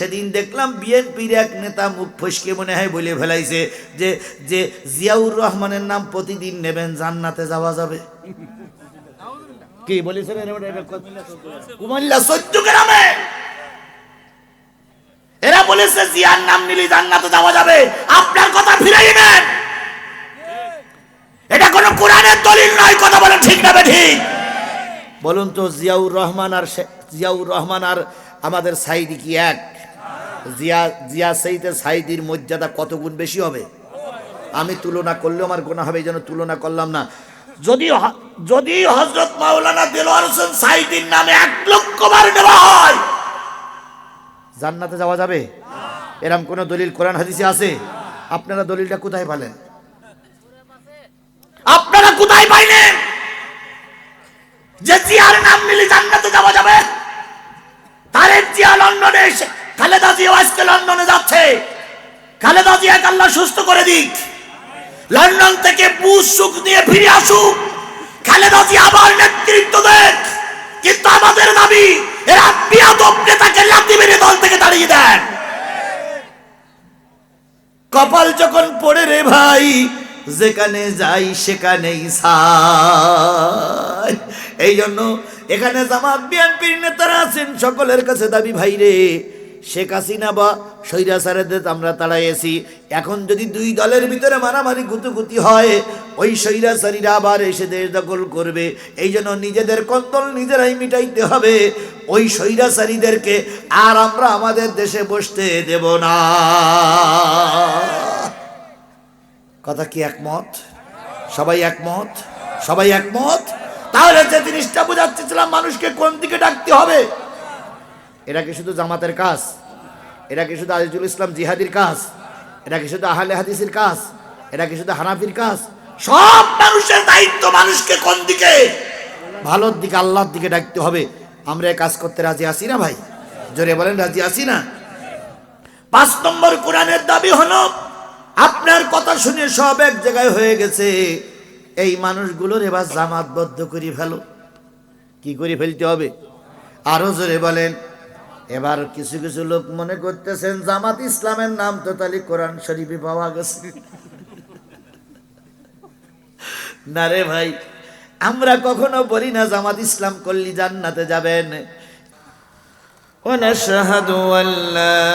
সেদিন দেখলাম বিএনপির এক নেতা মুখ ফসকে মনে হয় বলে ফেলাইছে যে যে জিয়াউর রহমানের নাম প্রতিদিন নেবেন জান্নাতে যাওয়া যাবে। কি কুমিল্লা সত্য এরা বলেছে জিয়ার নাম নিলে জান্নাতে যাওয়া যাবে। আপনার কথা ফিরাই নেন। এটা কোনো কোরআনের দলিল নয় কথা বলে ঠিক না ঠিক। বলুন তো জিয়াউর রহমান আর জিয়াউর রহমান আর আমাদের সাইদি কি এক? জিয়া জিয়া সাইদের সাইদির মর্যাদা কত গুণ বেশি হবে? আমি তুলনা করলেও আমার গোনা হবে জন্য তুলনা করলাম না। যদি যদি হজরত মাওলানা দেলোয়ার হোসেন সাইদির নামে এক লক্ষ বার নেওয়া হয়, জান্নাতে যাওয়া যাবে? এরম কোন দলিল কোরআন হাদিসে আছে? আপনারা দলিলটা কোথায় পেলেন? আপনারা কোথায় পাইলেন? যে জিয়ার নাম নিলে জান্নাতে যাওয়া যাবে? তারেক জিয়া লন্ডনে এসে খালেদা জিয়া আজকে লন্ডনে যাচ্ছে। খালেদা জিয়াকে আল্লাহ সুস্থ করে দিক। লন্ডন থেকে বুশ সুখ নিয়ে ফিরে আসুক। খালেদা জিয়া আবার নেতৃত্ব দেন। কিন্তু আমাদের দাবি, এরা বিয়াদব নেতাকে লাথি মেরে দল থেকে তাড়িয়ে দেন। কপাল যখন পড়ে রে ভাই, যেখানে যাই সেখানেই সাই। এই জন্য এখানে জামাত বিএনপির নেতারা আছেন, সকলের কাছে দাবি ভাই রে। শেখ হাসিনা বা স্বৈরাচারেদের আমরা তাড়াইয়েছি। এখন যদি দুই দলের ভিতরে মারামারি গুতুগুতি হয়, ওই স্বৈরাচারীরা আবার এসে দেশ দখল করবে। এই জন্য নিজেদের কন্দল নিজেরাই মিটাইতে হবে। ওই স্বৈরাচারীদেরকে আর আমরা আমাদের দেশে বসতে দেব না। কথা কি একমত? সবাই একমত? সবাই একমত? তাহলে যে জিনিসটা বোঝাচ্ছিলাম মানুষকে কোন দিকে ডাকতে হবে? এটা কি শুধু জামাতের কাজ? এটা কি শুধু আজিজুল ইসলাম জিহাদির কাজ? এটা কি শুধু আহলে হাদিসের কাজ? এটা কি শুধু হানাফির কাজ? সব মানুষের দায়িত্ব মানুষকে কোন দিকে? ভালোর দিকে, আল্লাহর দিকে ডাকতে হবে। আমরা কাজ করতে রাজি আছি না ভাই? জোরে বলেন, রাজি আছি না? পাঁচ নম্বর কোরআনের দাবি হলো, আপনার কথা শুনে সব এক জায়গায় হয়ে গেছে। এই মানুষগুলোর এবার জামাতবদ্ধ করে ফেলো। কি করে ফেলতে হবে? আরও জোরে বলেন এবার কিছু কিছু লোক মনে করতেছেন, জামাত ইসলামের নাম তো তাহলে কোরআন শরীফে পাওয়া গেছে। না রে ভাই, আমরা কখনো বলি না জামাত ইসলাম করলি জান্নাতে যাবেন। ونشهد أن لا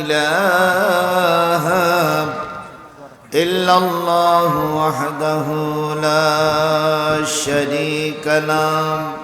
إله إلا الله وحده لا شريك له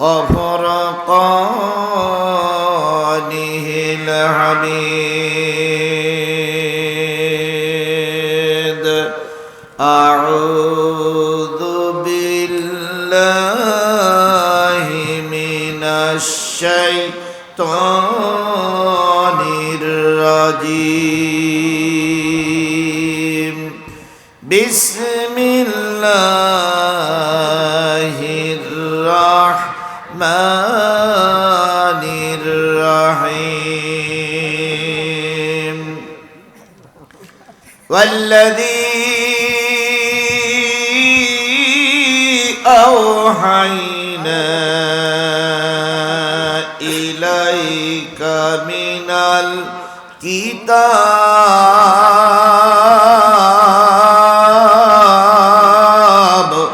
وفرقانه الحميد أعوذ بالله من الشيطان الرجيم بسم والذي أوحينا إليك من الكتاب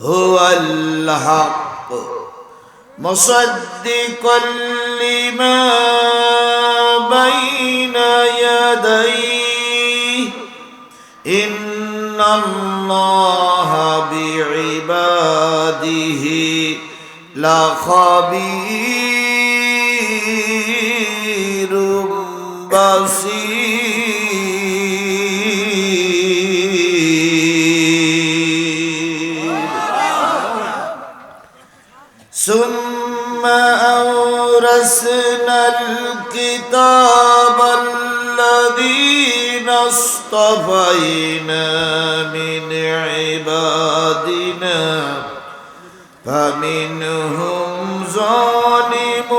هو الحق مصدقا لما الله بعباده لخبير بصير ثم أورثنا الكتاب الذين اصطفينا من عبادنا فمنهم ظالم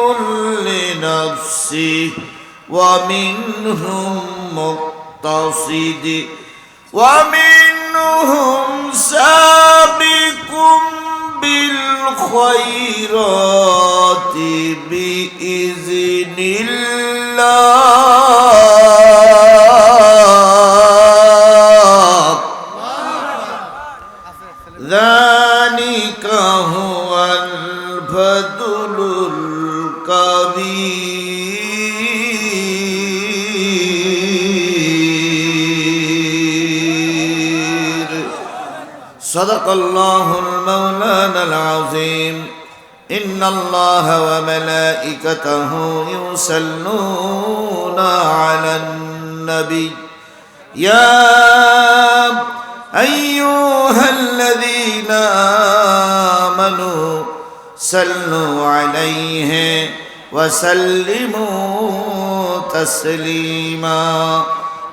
لنفسه ومنهم مقتصد ومنهم سابق بالخيرات بإذن الله. صدق الله المولانا العظيم. إن الله وملائكته يصلون على النبي. يا أيها الذين آمنوا صلوا عليه وسلموا تسليما.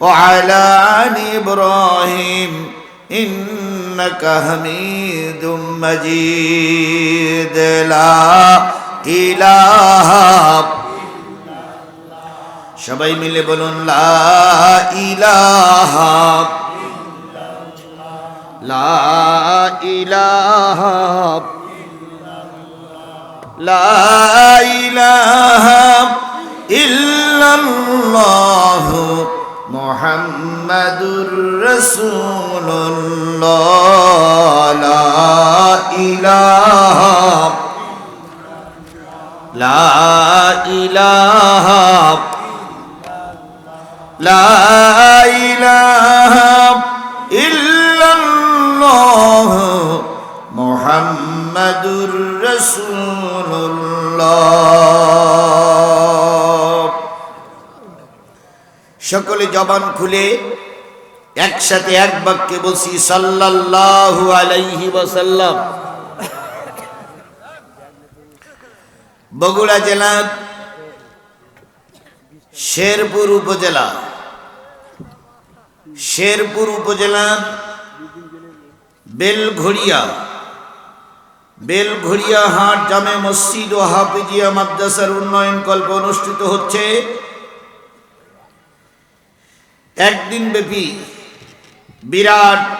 وعلى آل إبراهيم إنك حميد مجيد لا إله সবাই মিলে বলুন লা ইলাহা লা ইলাহা লা ইলাহা ইল্লাল্লাহ মোহাম্মদুর রসুল্লাহ লা ইলাহা লা ইলাহা ইল্লাল্লাহ মোহাম্মদুর রসুল্লাহ সকলে জবান খুলে একসাথে এক বাক্যে বলছি, সাল্লাল্লাহু আলাইহি ওয়াসাল্লাম। বগুড়া জেলার শেরপুর উপজেলা শেরপুর উপজেলা, বেলঘড়িয়া বেলঘড়িয়া হাট জামে মসজিদ ও হাফিজিয়া মাদ্রাসার উন্নয়ন কল্প অনুষ্ঠিত হচ্ছে। একদিন ব্যাপী বিরাট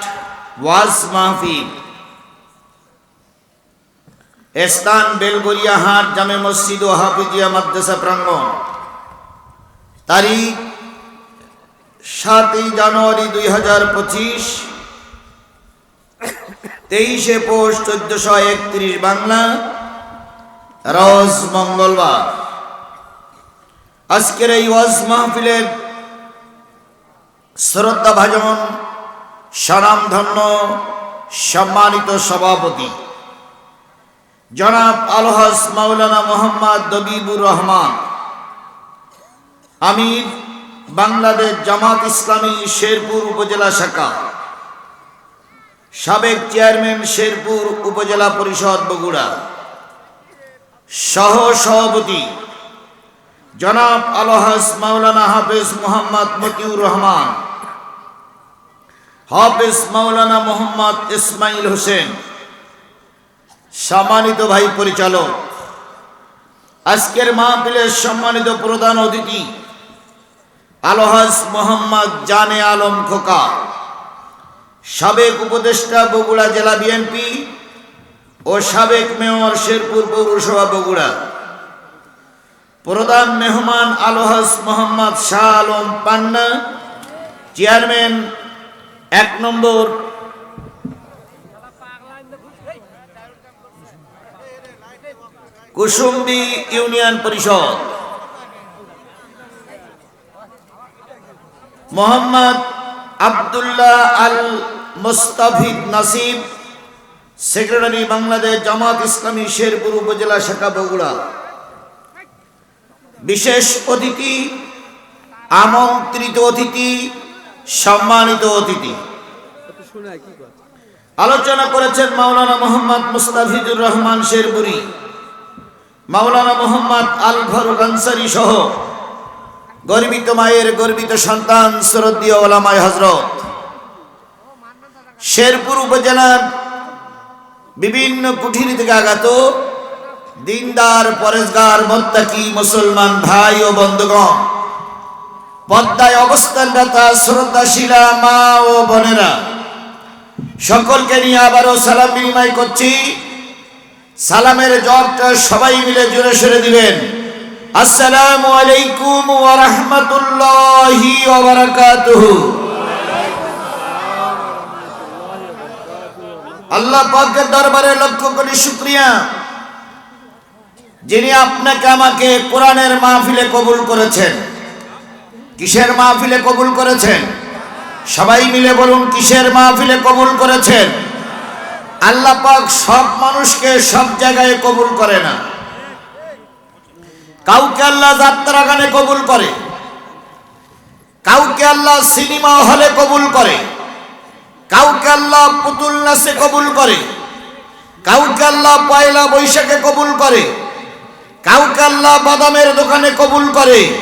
ওয়াজ মাহফিল। স্থান বেলগড়িয়া হাট জামে মসজিদ ও হাফিজিয়া মাদ্রাসা প্রাঙ্গণ। তারিখ সাতই জানুয়ারি দুই হাজার পঁচিশ, তেইশে পৌষ চোদ্দশো একত্রিশ বাংলা, রোজ মঙ্গলবার। আজকের এই ওয়াজ মাহফিলের শ্রদ্ধা ভাজন স্বনামধন্য, সম্মানিত সভাপতি। জনাব আলহাস মাওলানা মোহাম্মদ দবিবুর রহমান, আমির, বাংলাদেশ জামাত ইসলামী শেরপুর উপজেলা শাখা, সাবেক চেয়ারম্যান শেরপুর উপজেলা পরিষদ বগুড়া। সহ সভাপতি, জনাব আলহাস মাওলানা হাফেজ মোহাম্মদ মতিউর রহমান হাফেজ মাওলানা মোহাম্মদ ইসমাইল হোসেন, সম্মানিত ভাই পরিচালক, আজকের মাহফিলের সম্মানিত প্রধান অতিথি, আলহাজ মোহাম্মদ জানে আলম খোকা, সাবেক উপদেষ্টা বগুড়া জেলা বিএনপি ও সাবেক মেয়র শেরপুর পৌরসভা বগুড়া। প্রধান মেহমান আলহাজ মোহাম্মদ শাহ আলম পান্না, চেয়ারম্যান এক নম্বর। কুসুম্বি ইউনিয়ন পরিষদ। মোহাম্মদ আব্দুল্লাহ আল মুস্তাফিদ নাসিব, সেক্রেটারি বাংলাদেশ জামাত ইসলামী শেরপুর উপজেলা শাখা বগুড়া। বিশেষ অতিথি, আমন্ত্রিত অতিথি সম্মানিত অতিথি। আলোচনা করেছেন মাওলানা মোহাম্মদ মুস্তাফিজুর রহমান শেরপুরি, মাওলানা মোহাম্মদ আল ফারুক আনসারি সহ গর্বিত মায়ের গর্বিত সন্তান, শ্রদ্ধীয় ওলামায় হজরত শেরপুর উপজেলার বিভিন্ন কুঠিরি থেকে আগত দিনদার পরেশগার মোত্তাকি মুসলমান ভাই ও বন্ধুগণ পদ্মায় অবস্থানরতা শ্রদ্ধাশীলা মা ও বোনেরা, সকলকে নিয়ে আবারও সালাম বিনিময় করছি। সালামের জবটা সবাই মিলে জোরে সরে দিবেন। আসসালামু আলাইকুম ওয়া রাহমাতুল্লাহি ওয়া বারাকাতুহু। আল্লাহ পাকের দরবারে লক্ষ্য করি শুকরিয়া। যিনি আপনাকে আমাকে কোরআনের মাহফিলে কবুল করেছেন। কিসের মাহফিলে কবুল করেছেন? সবাই মিলে বলুন, কিসের মাহফিলে কবুল করেছেন? আল্লাহ পাক সব মানুষকে সব জায়গায় কবুল করে না। কাউকে আল্লাহ যাত্রা গানে কবুল করে। কাউকে আল্লাহ সিনেমা হলে কবুল করে। কাউকে আল্লাহ পুতুল নাচে কবুল করে। কাউকে আল্লাহ পয়লা বৈশাখে কবুল করে। কাউকে আল্লাহ বাদামের দোকানে কবুল করে।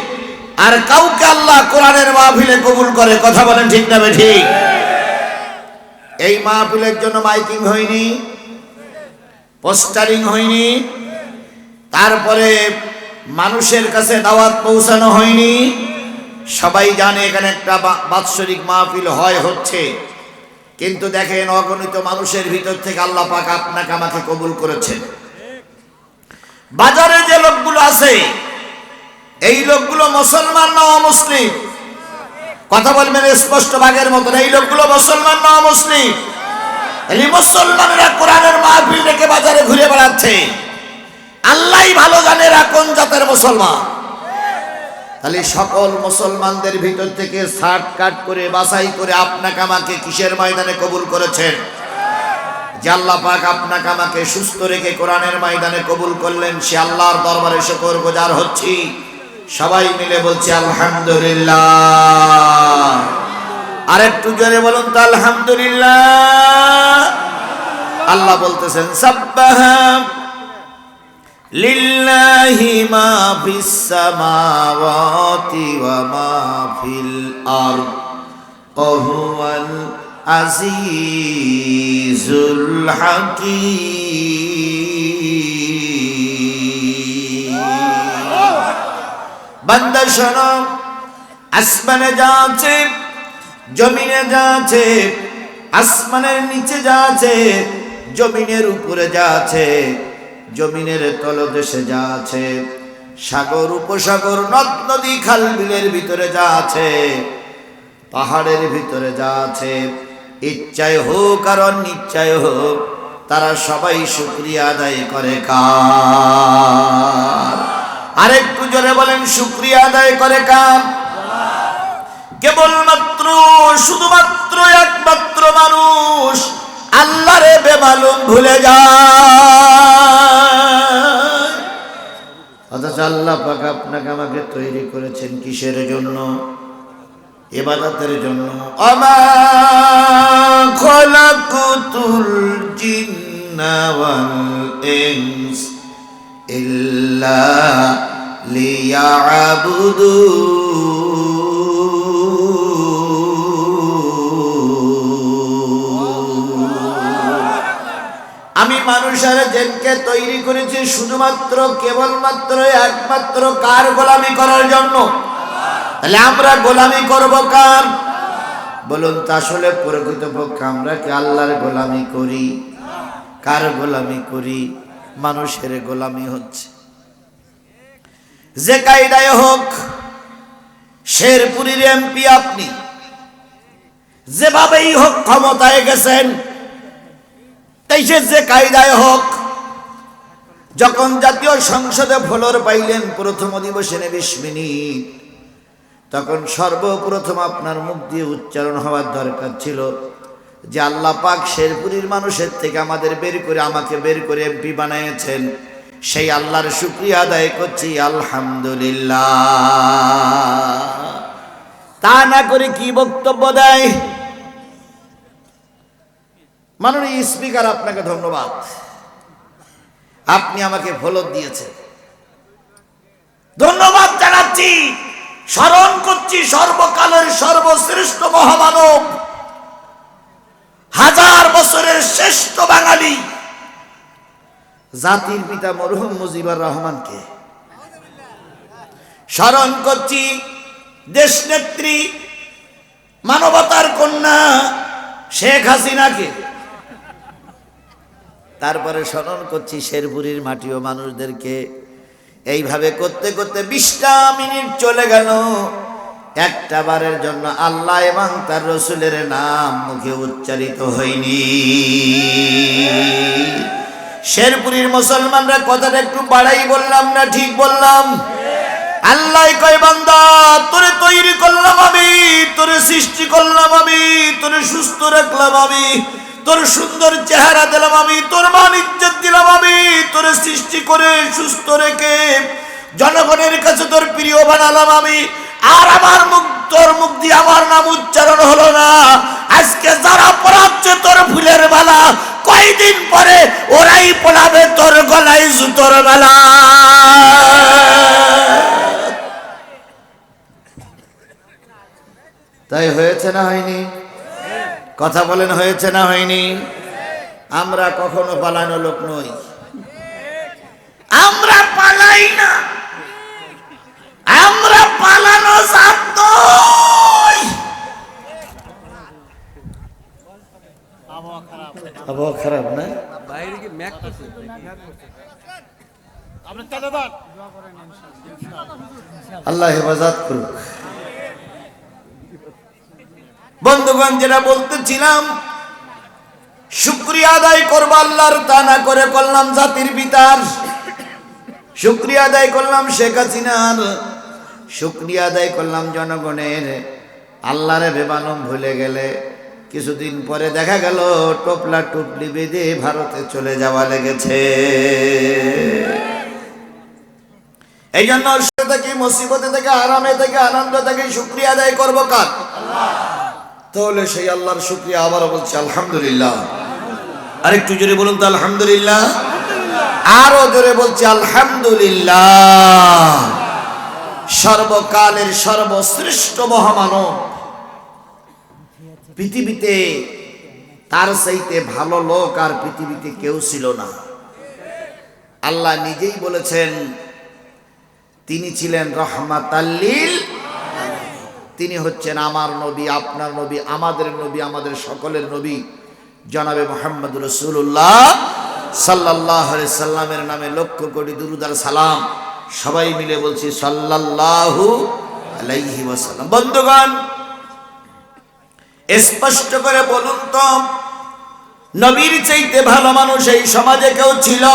আর কাউকে আল্লাহ কোরআনের মাহফিলে কবুল করে, কথা বলেন ঠিক না ঠিক এই মাহফিলের জন্য মাইকিং হয়নি, পোস্টারিং হয়নি, তারপরে মানুষের কাছে দাওয়াত পৌঁছানো হয়নি। সবাই জানে এখানে একটা বাৎসরিক মাহফিল হয়, হচ্ছে। কিন্তু দেখেন, অগণিত মানুষের ভিতর থেকে আল্লাহ পাক আপনাকে আমাকে কবুল করেছেন। বাজারে যে লোকগুলো আছে এই লোকগুলো মুসলমান না অমুসলিম? কথা বলবেন স্পষ্ট বাগের মতন, এই লোকগুলো মুসলমান না অমুসলিম? এই মুসলমানেরা কোরআনের মাহফিল রেখে বাজারে ঘুরে বেড়াচ্ছে। আল্লাহই ভালো জানে এরা কোন জাতের মুসলমান। তাহলে সকল মুসলমানদের ভিতর থেকে শার্ট কাট করে, বাছাই করে আপনাকে আমাকে কিসের ময়দানে কবুল করেছেন? যে আল্লাহ পাক আপনাকে আমাকে সুস্থ রেখে কোরআনের ময়দানে কবুল করলেন, সে আল্লাহর দরবারে শুকর গুজার হচ্ছি। সবাই মিলে বলছি আলহামদুলিল্লাহ। আর একটু জোরে বলুন তো আলহামদুলিল্লাহ। আল্লাহ বলতেছেন লিল্লাহি মা ফিস সামাওয়াতি ওয়া মা ফিল আরদ। ওহুয়াল আজিজুল হাকীম। বান্দা শোনো, আসমানে যা আছে, জমিনে যা আছে, আসমানের নিচে যা আছে, জমিনের উপরে যা আছে, জমিনের তলদেশে যা আছে, সাগর, উপসাগর, নদ, নদী, খাল বিলের ভিতরে যা আছে, পাহাড়ের ভিতরে যা আছে, ইচ্ছায় হোক আর অনিচ্ছায় হোক, তারা সবাই শুক্রিয়া আদায় করে কার? আরেকটু জোরে বলেন, শুক্রিয়া আদায় করে কার? কেবলমাত্র, শুধুমাত্র একমাত্র মানুষ আল্লাহরে বেমালুম ভুলে যায়। অথচ আল্লাহ পাক আপনাকে আমাকে তৈরি করেছেন কিসের জন্য? এবাদতের জন্য। আমা খলাকুতুল জিন্না ওয়াল ইনস। লিয়াবুদু আমি মানুষের জেনকে তৈরি করেছি শুধুমাত্র, কেবলমাত্র, একমাত্র কার গোলামি করার জন্য? তাহলে আমরা গোলামি করব কার? বলুন তা আসলে প্রকৃতপক্ষে আমরা কি আল্লাহর গোলামি করি? কার গোলামি করি? মানুষের গোলামি হচ্ছে। যে কায়দায় হোক, শেরপুরীর এমপি আপনি, যেভাবেই হোক ক্ষমতায় গেছেন যে যে কায়দায় হোক, যখন জাতীয় সংসদে ফ্লোর পাইলেন প্রথম অধিবেশনে বিশ মিনিট, তখন সর্বপ্রথম আপনার মুখ দিয়ে উচ্চারণ হওয়ার দরকার ছিল যে আল্লাহ পাক শেরপুরীর মানুষের থেকে আমাদের বের করে আমাকে বের করে এমপি বানিয়েছেন, সেই আল্লাহর শুক্রিয়া আদায় করছি, আলহামদুলিল্লাহ। তা না করে কি বক্তব্য দেয়? মাননীয় স্পিকার, আপনাকে ধন্যবাদ। আপনি আমাকে ফলক দিয়েছেন। ধন্যবাদ জানাচ্ছি, স্মরণ করছি সর্বকালের সর্বশ্রেষ্ঠ মহামানব। হাজার বছরের শ্রেষ্ঠ বাঙালি জাতির পিতা মরহুম মুজিবুর রহমানকে। স্মরণ করছি দেশ নেত্রী মানবতার কন্যা শেখ হাসিনাকে। তারপরে স্মরণ করছি শেরপুরীর মাটি ও মানুষদেরকে। এইভাবে করতে করতে বিশটা মিনিট চলে গেল। একটা বারের জন্য আল্লাহ এবং তার রসুলের নাম মুখে উচ্চারিত হয়নি। শেরপুরীর মুসলমানরা কথাটা একটু বাড়াই বললাম না ঠিক বললাম? আল্লাহ কয়, বান্দা, তোরে তৈরি করলাম আমি, তোরে সৃষ্টি করলাম আমি, তোরে সুস্থ রাখলাম আমি, তোর সুন্দর চেহারা দিলাম আমি, তোর মান ইজ্জত দিলাম আমি, তোরে সৃষ্টি করে সুস্থ রেখে জনগণের কাছে তোর প্রিয় বানালাম আমি আর আমার মুখ, তোর মুখ দিয়ে আমার নাম উচ্চারণ হলো না। আজকে যারা পড়াচ্ছে তোর ফুলের মালা, কয়দিন পরে ওরাই পড়াবে তোর গলায় জুতোর বেলা তাই হয়েছে না হয়নি? কথা বলেন, হয়েছে না হয়নি? আমরা কখনো পালানো লোক নই। আমরা পালাই না। আমরা পালানো জাত আবহাওয়া খারাপ না? বাইরে কি ম্যাক করছে। আল্লাহ হেফাজত করুক। বন্ধুগণ যেটা বলতেছিলাম শুক্রিয়া আদায় করব আল্লাহর তা না করে করলাম জাতির পিতার শুক্রিয়া আদায় করলাম শেখ হাসিনার। শুক্রিয়া আদায় করলাম জনগণের। আল্লাহরে বেবানম ভুলে গেলে কিছুদিন পরে দেখা গেল, টোপলা টুপলি বেঁধে ভারতে চলে যাওয়া লেগেছে। এই জন্য থেকে, মুসিবতে থেকে, আরামে থেকে, আনন্দ থেকে শুক্রিয়া আদায় করব কার? তাহলে সেই আল্লাহর শুক্রিয়া আবারও বলছে, আলহামদুলিল্লাহ। আরেকটু জোরে বলুন তো, আলহামদুলিল্লাহ। আরও জোরে বলছি, আলহামদুলিল্লাহ। সর্বকালের সর্বশ্রেষ্ঠ মহামানব। পৃথিবীতে তার চাইতে ভালো লোক আর পৃথিবীতে কেউ ছিল না। আল্লাহ নিজেই বলেছেন, তিনি ছিলেন রহমাতাল্লিল তিনি হচ্ছেন আমার নবী, আপনার নবী, আমাদের নবী, আমাদের সকলের নবী। জনাবে মোহাম্মদ রসুল্লাহ সাল্লাহ সাল্লামের নামে লক্ষ কোটি দুরুদার সালাম। সবাই মিলে বলছি, সাল্লাল্লাহু আলাইহি ওয়াসাল্লাম। বন্ধুগণ, স্পষ্ট করে বলুন তো, নবীর চাইতে ভালো মানুষ এই সমাজে কেউ ছিল?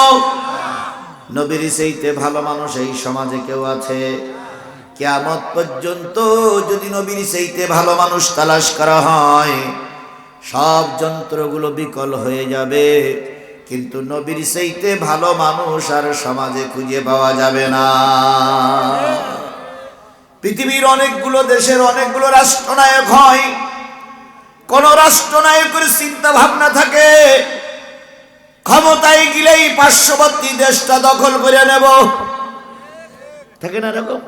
নবীর চাইতে ভালো মানুষ এই সমাজে কেউ আছে? কেয়ামত পর্যন্ত যদি নবীর চাইতে ভালো মানুষ তালাশ করা হয়, সব যন্ত্রগুলো বিকল হয়ে যাবে। কিন্তু নবীর সেইতে ভালো মানুষ আর সমাজে খুঁজে পাওয়া যাবে না। পৃথিবীর অনেকগুলো দেশের অনেকগুলো রাষ্ট্রনায়ক হয়। কোন রাষ্ট্রনায়কের চিন্তা ভাবনা থাকে, ক্ষমতায় গেলেই পার্শ্ববর্তী দেশটা দখল করে নেব। থাকে না এরকম?